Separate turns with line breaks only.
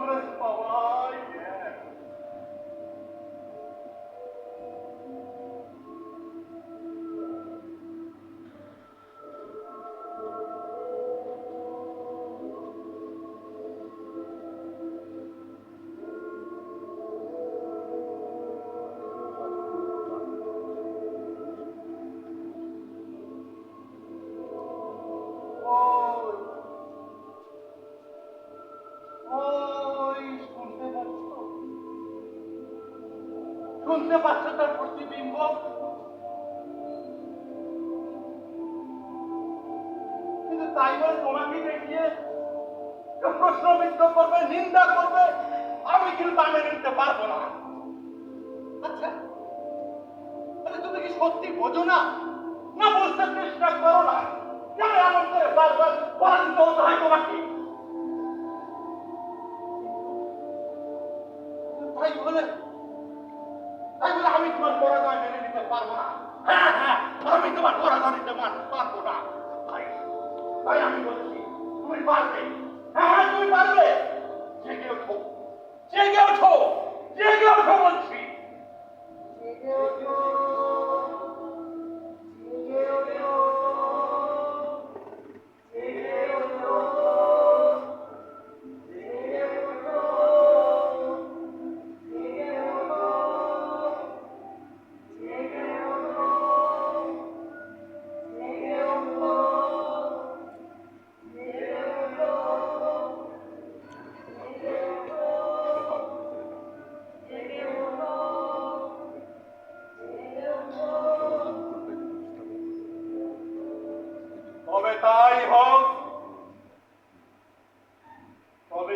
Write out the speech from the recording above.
我们宝宝。শুনতে পাচ্ছ তার প্রতিবিম্ব। কিন্তু তাই বলে তোমাকে দেখিয়ে প্রশ্নবিদ্ধ করবে, নিন্দা করবে, আমি কিন্তু তা নিতে পারব না। আচ্ছা তুমি কি সত্যি বোঝো না? না বুঝতে চেষ্টা করো না। কেন এমন করে বারবার পরাজিত হতে হয় তোমাকে? তাই বলে তাই আমি তোমার পরাজয় মেনে নিতে পারব না। হ্যাঁ হ্যাঁ আমি তোমার পরাজয় নিতে পারব না। তাই আমি বলছি, তুমি পারবে। হয়